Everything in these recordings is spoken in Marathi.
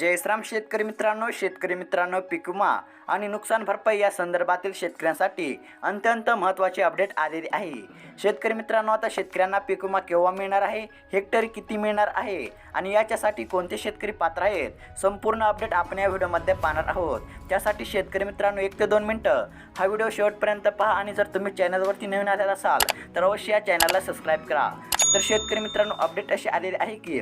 जयश्राम शेतकरी मित्रांनो शेतकरी मित्रांनो पीक विमा आणि नुकसान भरपाई या संदर्भातील शेतकऱ्यांसाठी अत्यंत महत्त्वाची अपडेट आलेली आहे. शेतकरी मित्रांनो आता शेतकऱ्यांना पीक विमा केव्हा मिळणार आहे? हेक्टरी किती मिळणार आहे? आणि याच्यासाठी कोणते शेतकरी पात्र आहेत? संपूर्ण अपडेट आपण या व्हिडिओमध्ये पाहणार आहोत. त्यासाठी शेतकरी मित्रांनो एक ते दोन मिनटं. हा व्हिडिओ शेवटपर्यंत पहा आणि जर तुम्ही चॅनलवरती नवीन आलेला असाल तर अवश्य या चॅनलला सबस्क्राईब करा. तर शेतकरी मित्रांनो अपडेट अशी आलेली आहे की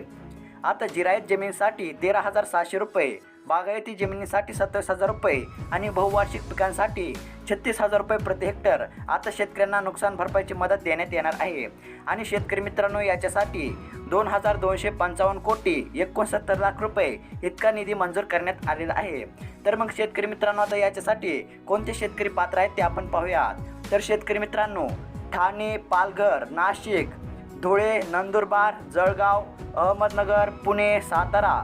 आता जिरायत जमिनीसाठी तेरा हजार सहाशे रुपये बागायती जमिनीसाठी सत्तावीस हजार रुपये आणि बहुवार्षिक पिकांसाठी छत्तीस हजार रुपये प्रति हेक्टर. आता शेतकऱ्यांना नुकसान भरपाईची मदत देण्यात येणार आहे. आणि शेतकरी मित्रांनो याच्यासाठी दोन हजार दोनशे पंचावन्न कोटी एकोणसत्तर लाख रुपये इतका निधी मंजूर करण्यात आलेला आहे. तर मग शेतकरी मित्रांनो आता याच्यासाठी कोणते शेतकरी पात्र आहेत ते आपण पाहूयात. तर शेतकरी मित्रांनो ठाणे पालघर नाशिक धुळे नंदुरबार जळगाव अहमदनगर पुणे सातारा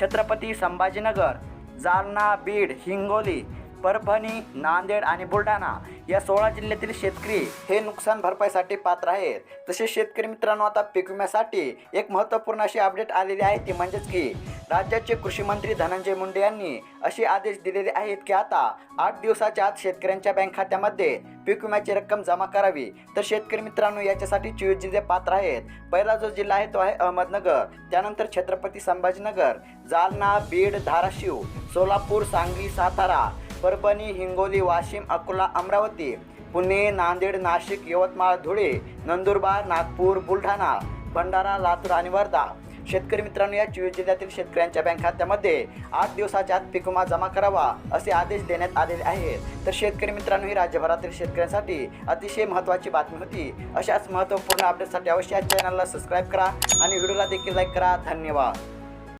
छत्रपती संभाजीनगर जालना बीड हिंगोली परभणी नांदेड आणि बुलढाणा या सोळा जिल्ह्यातील शेतकरी हे नुकसान भरपाईसाठी पात्र आहेत. तसेच शेतकरी मित्रांनो आता पीक विम्यासाठी एक महत्त्वपूर्ण अशी अपडेट आलेली आहे. ती म्हणजेच की राज्याचे कृषी मंत्री धनंजय मुंडे यांनी असे आदेश दिलेले आहेत की आता आठ दिवसाच्या आत शेतकऱ्यांच्या बँक खात्यामध्ये पीक विम्याची रक्कम जमा करावी. तर शेतकरी मित्रांनो याच्यासाठी चोवीस जिल्हे पात्र आहेत. पहिला जो जिल्हा आहे तो आहे अहमदनगर. त्यानंतर छत्रपती संभाजीनगर जालना बीड धाराशिव सोलापूर सांगली सातारा परभणी हिंगोली वाशिम अकोला अमरावती पुणे नांदेड नाशिक यवतमाळ धुळे नंदुरबार नागपूर बुलढाणा भंडारा लातूर आणि वर्धा. शेतकरी मित्रांनो या चोवीस जिल्ह्यातील शेतकऱ्यांच्या बँक खात्यामध्ये आठ दिवसाच्या आत पीक विमा जमा करावा असे आदेश देण्यात आलेले आहेत. तर शेतकरी मित्रांनो ही राज्यभरातील शेतकऱ्यांसाठी अतिशय महत्त्वाची बातमी होती. अशाच महत्त्वपूर्ण अपडेटसाठी अवश्य या चॅनलला सबस्क्राईब करा आणि व्हिडिओला देखील लाईक करा. धन्यवाद.